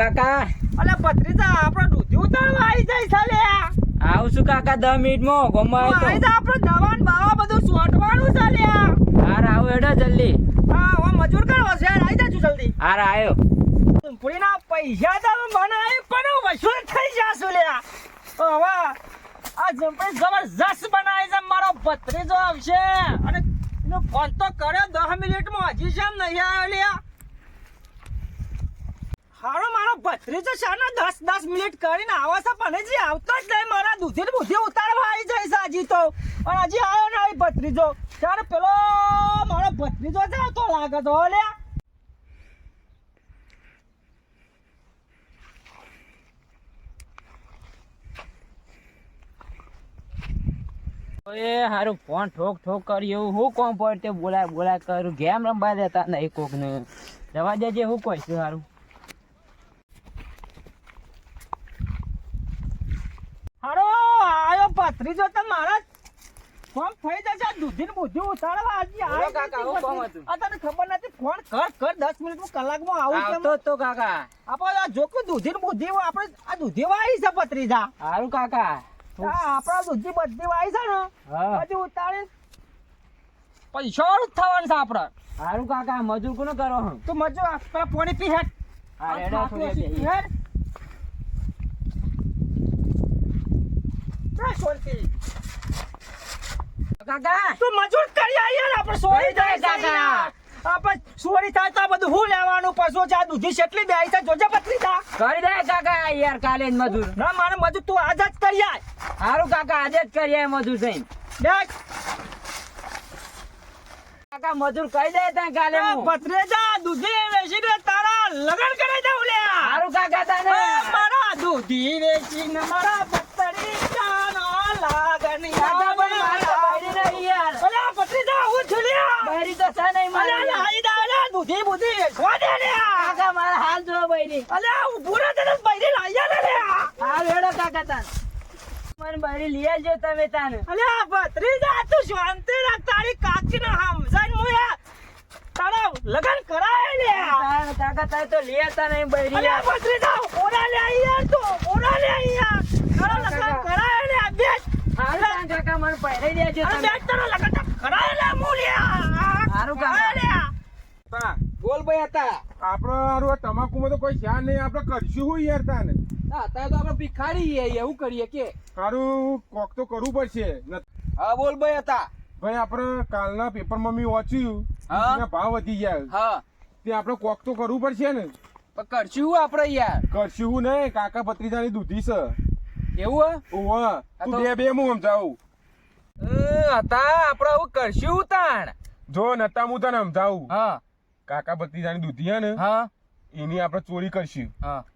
કાકા. અલે ભત્રીજા આપણે દૂધી ઉતારવા આવી જાય સાલે આવું છું કાકા દસ મિનિટમાં ગમાય આવી તો જા આપણે દવા ને બાવા બધું સોટવાનું સાલે હાર આવો એડો જલ્દી. હા હવે મજૂર કરો છે આવી જાજો જલ્દી. હાર આવ્યો પૂરીના પૈસા તો મને આવી પણ વસૂલ થઈ જાશું લે. હવે આ જંપે જબરજસ્ત બનાવી છે મારો ભત્રીજો આવશે. અને એનો ફોન તો કર્યો દસ મિનિટમાં હજી જેમ નહીં આવ્યો લે. હારો મારો ભત્રીજો શાનો દસ દસ મિનિટ કરીને આવે છે, પણ હજી આવતો જ નહીં. મારા દૂધી બુધી ઉતારવા આવી જાય છે તો. પણ હજી આવ્યો નહીં ભત્રીજો. ત્યારે પેલો મારો ભત્રીજો છે તો લાગે તો લે એ હારું, ફોન ઠોક ઠોક કર્યું હું કોણ પડતે બોલાય બોલાય કરું. ગેમ રમવા દેતા નહીં કોકને. જવા દેજે, હું કોઈ છું હારો. ભત્રીજો તો મારા ફોન થઈ જશે દૂધી ને બુદ્ધિ ઉતારવા આજે બોલો કાકા, હું કોમ હતું? આ તને ખબર નથી ફોન કર કર દસ મિનિટમાં કલાકમાં આવું કેમ જ તો કાકા. આપણે આ જોકું દૂધી ને બુદ્ધિ આપણે આ દૂધી વાળી છે ભત્રીજા. હારું કાકા. આ આપણા દૂધી બધી વાળી છે ને હજી ઉતારી પૈસા થવાનું છે આપણે. હારું કાકા મજૂર કોને કરો તું મજૂર પેલા પોણી પી હેઠ હા શાંતિ? કાકા તું મજૂર કરી આય આપણે સોરી જાય કાકા. સોરી થાય તો બધું હું લેવાનું? પાછું છે આ દૂધી કેટલી બે છે જોજે પતરી થા કરી દે કાકા યાર કાલે જ મજૂર. ના મારે મજૂર તું આજ જ કરી આય. સારું કાકા આજે જ કરીએ મજૂર થઈને દેખ કાકા મજૂર કહી દે ત્યાં કાલે હું. પતરેજા દૂધી તારા લગન કરી દઉં લે. હારું કાકા તને. મારા દૂધી વેચીને મારા પતરી જાનો કાકા તો બૈરી તો કાકા જો ને કાકા મને બૈરી લઈ આવજો તમે તાન. અલ્યા ભત્રીજા તું શાંતિ રાખ તારી કાચીને સમજાઈને હું યાર તારા લગન કરાય લે કાકા તાર તો લઈ આવતા નહીં બૈરી ભત્રીજા ઓરા લે યાર તું ઓરા લે આઈ યાર તારા લગન કરાય લ્યા બેસ હારું તાન કાકા મને પહેરાઈ દેજો અરે તમે બેસ તારા લગન તો કરાય લ્યા હું લ્યા હારું કાકા. કરાય લ્યા તા, બોલ ભાઈ હતા આપણો હારું આ તમાકુમાં તો કોઈ નહીં આપણે કરશું હું યાર તાને. અત્યારે તો આપણે ભિખારી એવું કરીએ કે? હારું કોક તો કરવું પડશે. હા બોલ ભાઈ હતા. ભાઈ આપણે કાલના પેપરમાં મેં વાંચ્યું. હા. ભાવ વધી ગયા. હા. તે આપણે કોક તો કરવું પડશે ને. પણ કરશું આપણે યાર. કરશું નહીં કાકા ભત્રીજાની દૂધી છે. એવું ઓવા તું બે બે હું સમજાવું. હતા આપણે હવે કરશું તાણ. જો નતા હું તને સમજાવું. હા. કાકા ભત્રીજાની દૂધી હે ને. હા. એની આપણે ચોરી કરશું.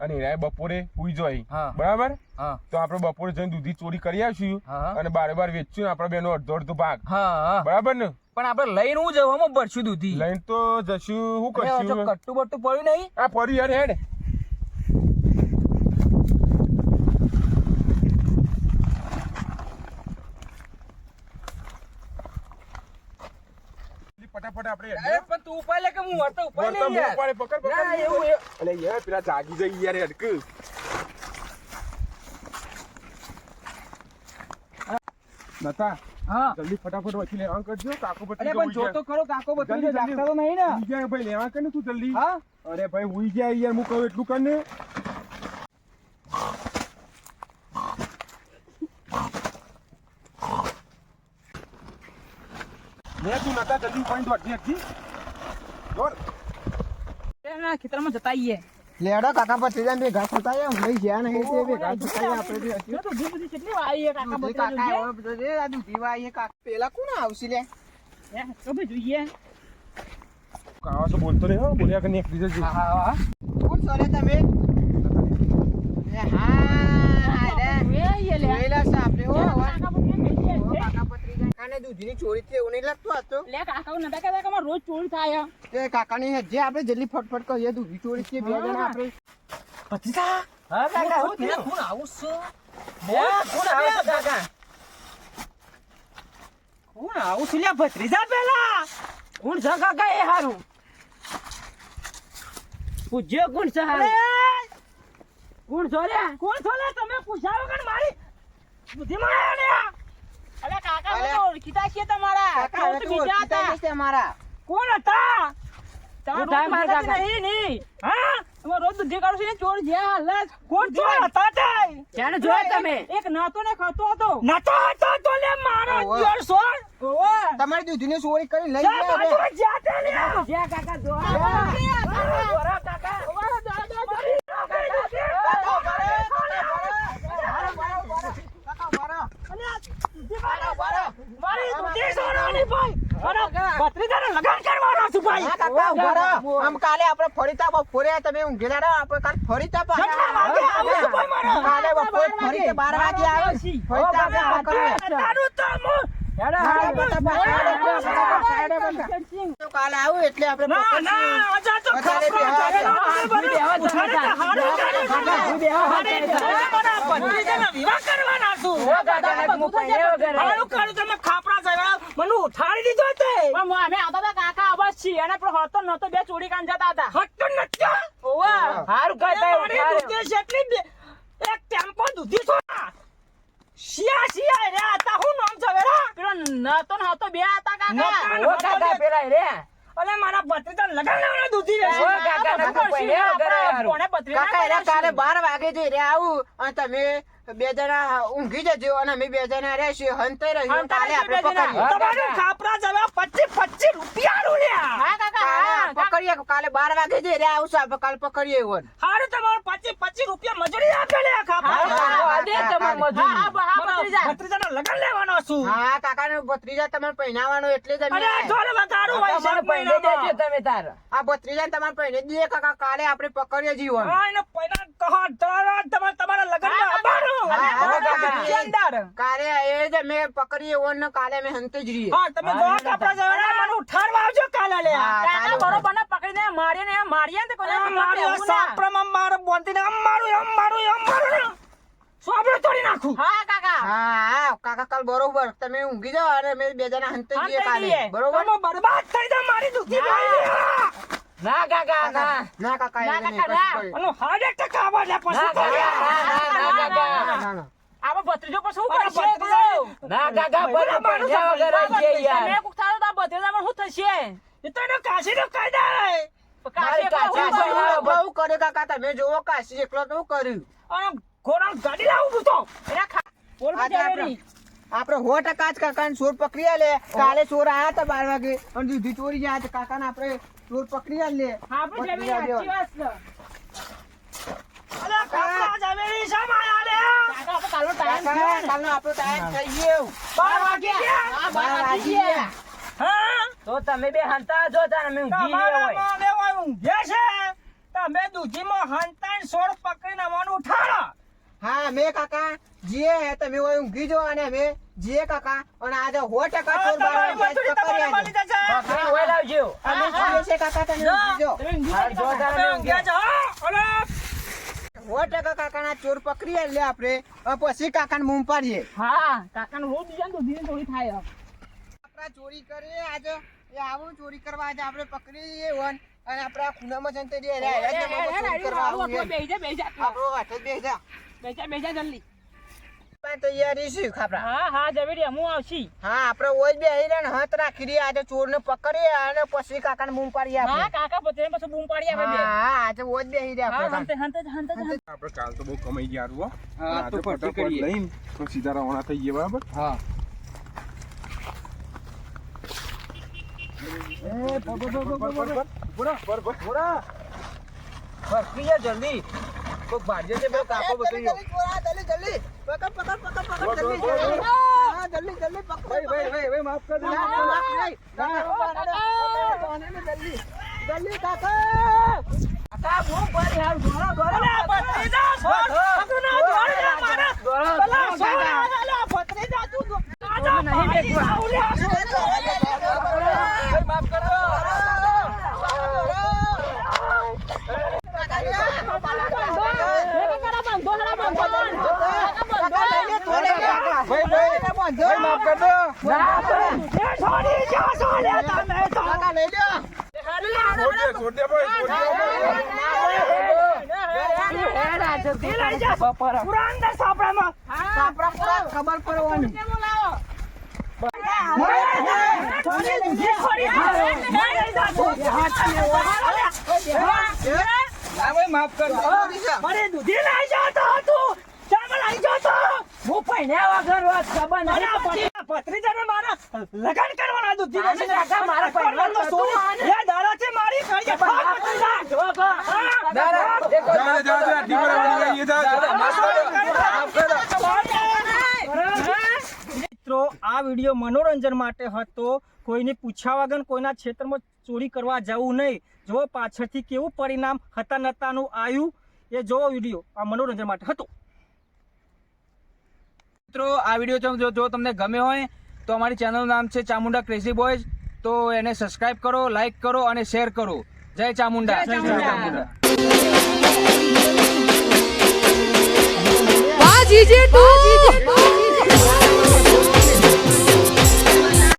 અને એના બપોરે સુઈ જોઈ બરાબર? હા. તો આપણે બપોરે જઈને દૂધી ચોરી કરી આવશું અને બારે બાર વેચશું આપણે બેનો અડધો અડધો ભાગ. હા બરાબર ને? પણ આપણે લઈને હું જવામાં ભરશું દૂધી. લઈને તો જશું શું કરશું. કટ્ટું બટ્ટું પડ્યું નહીં. આ પડ્યું યાર હેડ. ફટાફટ આપણે અરે, પણ તું ઉપાય લે કે હું વર્તો ઉપાય લે યાર. ઉપાય પકડ, પકડ. ના, એવું અલે યાર પેલા જાગી જઈ યાર હેડક. નતા હા. જલ્દી ફટાફટ વચ્ચે લેવા કરજો કાકો અરે પણ પણ જોતો ખરો કાકો બતરી જલ્દી, જાગતા તો નહીં ને. બીજા ભાઈ લેવા કે ને તું જલ્દી. હા? અરે ભાઈ ઉઈ જાય યાર હું કહું એટલું કર ને. લે જલ્દી પાણી દોડજી હટજી દોડ. એના ખેતરમાં જતા આવીએ. લેડો કાકા થતા આયા લઈ ગયા નહીં તે બે થતા આપણે બી હતી. તો દૂધી બધી કેટલી વાળી છે કાકા દૂધી કાકા હવે જે આ દૂધી વાળી કાકા. પેલા કોણ આવશે લે? હે, તો ભાઈ જોઈએ. કાવા તો બોલતો રહ્યો બોલ્યા કે હા હા હા. કોણ સોલે તમે? હા રે એ લે જોયેલા છે આપણે હો હો. કાકા બધું લઈ જાય હો, છે. કાકા ભત્રીજા કાને ચોરી થઈ એવું નહીં લાગતું આ તો. લે કાકા નતા કહેતા કે રોજ ચોરી થાય તે કાકાની હેજે આપણે જલ્દી ફટફટ કહીએ દૂધી ચોરી છે બે જણા આપણે. ભત્રીજા હા કાકા, હું પેલા થયું? આવું છે? હે, કોણ આવે કાકા. કોણ આવું છે? લ્યા ભત્રીજા પેલા. કોણ છે કાકા એ હારું? પૂછ્યો કોણ છે ગુણ કોણ છો રે કોણ છો લે તમે પૂછ્યા વગર મારી બુદ્ધિમાં આવ્યા લે અરે કાકા અરે. હું તો ઓળખીતા છીએ તમારા કાકા હવે તો તું બીજા હતા જશે મારા. કોણ હતા? તમે હું થાય કાકા. નહીં નહીં. હા? તમે રોજ બુદ્ધિ કાઢો છો ને? ચોર જે. હાલત કોણ ચોર હતા તે? જાણે જોયા તમે. એક નાતો ને ખાતો હતો. નાતો હતો તો લે મારો. ચોર સોર. તમારી દૂધની ચોરી કરી લઈ ગયા જ્યાં કાકા દોરા દોરા કાકા ઓવે, દોરા, દોરા, દોરા. મારી સોનાની ભાઈ? ભત્રીજાને લગન કરવાનો છું ભાઈ. હા, કાકા, ઊભા રહો. આમ કાલે આપણે ફરીતા બપોરે તમે ઊંઘેલા રહો. આપણે કાલે ફરીતા પાછા આવું છું ભાઈ મારે? કાલે બપોરે ફરીતે બાર વાગે આવે ફરીતા આપણે. તારું તો કાલે એટલે આપણે. અમે આવતા હતા કાકા આવા છીએ અને પણ હતો નતો બે ચોરી કાન જતા હતા. હટતો નતો ઓવા હારું દૂધી છે એટલી એક ટેમ્પો દૂધી છો? શિયા શિયા રે આતા હું નામ છે વેરા? પેલો નતો ન હતો બે હતા નતા કાકા પેલા રે. અલે મારા ભત્રીજા લગન લેવાના દૂધી રે. ઓ કાકા, આપણે ઘરે કાકા ના કાલે બનાવશું? બાર વાગે જોઈ રે આવું અને તમે બે જણા ઊંઘી જજો અને અમે બે જણા રહેશું. હંતાઈ રહ્યું કાલે આપણે પકડીએ. તમારું ખાપરા જવા પચીસ પચીસ રૂપિયા નું લ્યા. હા કાકા. પકડીએ. કાલે 12 વાગે જે રહ્યા આવશું આપણે કાલે પકડીએ એવું હારું તમારું પચીસ પચીસ રૂપિયા મજૂરી આપે લે ખાપરા. દે હા, મજૂરી. હા, હા, ભત્રીજા. ભત્રીજાના લગન લેવાનો છું. હા કાકા ને ભત્રીજા તમે પહેરાવાનો એટલે જ અરે. ઢોલ વગાડું હોય છે તાર. આ ભત્રીજા ને તમારે પહેરી દઈએ કાકા. કાલે આપણે પકડીએ જીવન. હા, એને પહેલા કહો, તમારા તમારા- લગન લગનમાં કાકા. કાલે એ જ અમે પકડીએ ઓન ને કાલે અમે હંતે જ રહીએ હા, તમે દોવા કાપડા જવાના, મને ઉઠાડવા આવજો કાલે લે. કાકા બરોબર ને પકડીને મારીએ ને મારીએ ને કોઈને આ ખબર મારું એવું ના. સાપરામાં મારું આમ મારું, આમ મારું, આમ મારું ને. સોપડો તોડી નાખું. હા કાકા હા કાકા કાલ બરોબર તમે ઊંઘી જાઓ અને અમે બે જણા હંતે જ જઈએ કાલે. બરોબર તમે બરબાદ થઈ જાઓ મારી દુઃખી ભાઈ. ના કાકા ના ના કાકા ના, કાકા, ના. હાર્ટ એટેક આવવા લે પછી ના કાકા ના, ના. ભત્રીજો પર શું કરશે ના કાકા, બધા માણસો તમે કોક થારો તો આ ભત્રીજામાં શું થશે? એ તો એનો કાયદા. કાશી તો છું. તો. આપણે નહીં. આપણે સો ટકા જ કાકા ચોર પકડી લે કાલે ચોર આયા હતા બાર વાગે. અને દીધી ચોરી ગયા કાકા ને આપણે ચોર પકડી લે આપણે કાકા કાલનો ટાઈમ કાકા, થયો. કાલનો આપણો ટાઈમ થઈ ગયો બાર વાગી ગયા. હા, બાર બાર વાગી. હા? તો તમે બે હંતા જો તાર અમે ઊંઘી રહ્યા હોય. તમારામાં ને ઓય ઊંઘે છે. તમે દૂધીમાં હંતાઈને સોળ પકડીને અમને ઉઠાડો. હા મેં કાકા જીએ તમે હોય ઊંઘી જો અને અમે જીએ કાકા અને આજે સો ટકા હા, ચોર બાર તમારી પકડી તમારે આજે. પકડી હોય લાવજો. અમે જીએ છે કાકા તમે જો. ઊંઘી જો તમે ઊંઘી જો કાકા. તમે ઊંઘ્યા જો સો ટકા કાકાના ચોર પકડીએ એટલે આપણે. પછી કાકાને બૂમ પાડીએ હા કાકાનું રોજ બીજા દૂધી થોડી થાય આપણા ચોરી કરીએ આજે એ આવું ચોરી કરવા આજે આપણે પકડીએ વન. અને આપણા ખૂણામાં જંતે દે રે રે જલ્દી. પણ તૈયારી છે ખાપરા. હા હા જવેરી હું આવશી. હા આપણે ઓય બે આઈને હાથ રાખી દઈએ આજે ચોરને પકડીએ અને પછી કાકાને બૂમ પાડીએ હા કાકા પછી પછી બૂમ પાડી આપણે હા આજે ઓય બે બેસી રહ્યા આપણે હંતે હંતે હંતે હંતે આપણે કાલ તો બહુ કમાઈ ગયા હારું હા, તો ફરતી ફટાફટ કરીએ. લઈને તો સીધા રવાના થઈ ગયા બરાબર? હા. જલ્દી. કોક ભાડ્યો છે બે કાકો જલ્દી, જલ્દી. પકડ, પકડ, પકડ, પકડ, જલ્દી, જલ્દી. હા, જલ્દી, જલ્દી, પકડ. ભાઈ ભાઈ ભાઈ ભાઈ માફ નહીં. ના, ના, ના, ના, જલ્દી. જલ્દી, કાકા. કાકા બૂમ પાડી હાલ. ગોળા અલે, આ ભત્રીજા સોળ. ના દોડી લે મારે. પેલા સોળ આયા લે, ભત્રીજા તું દો- આજા નહીં ભાઈ એને બાંધો. એ છોડી જા, છોડ્યા તમે તો. છોડ છોડ છોડ. એ લઈ પૂરા ખબર પડવાની છોડી દીધી, છોડી. લઈ છોડી. હું પહેણ્યા વગર વાત ખબર પછી ભત્રીજાને મારા લગન કરવાના દો દીને છે કાકા મારા પહેરવાનું તો હતું. સોરી. દાડા છે મારી ભત્રીજા. દાડા જા દે, જા દે, આટલી વાર ગઈ, જા, જા. મિત્રો આ વીડિયો મનોરંજન માટે હતો. કોઈને પૂછ્યા વગર કોઈના ક્ષેત્રમાં ચોરી કરવા જવું નહીં. જો પાછળથી કેવું પરિણામ હતા નતાનું આવ્યું એ જોવો વીડિયો આ મનોરંજન માટે હતો. મિત્રો આ વીડિયો જો જો તમને ગમે હોય તો અમારી ચેનલનું નામ છે ચામુંડા ક્રેઝી બોયઝ તો એને સબસ્ક્રાઇબ કરો લાઇક કરો અને શેર કરો. જય ચામુંડા. જય ચામુંડા.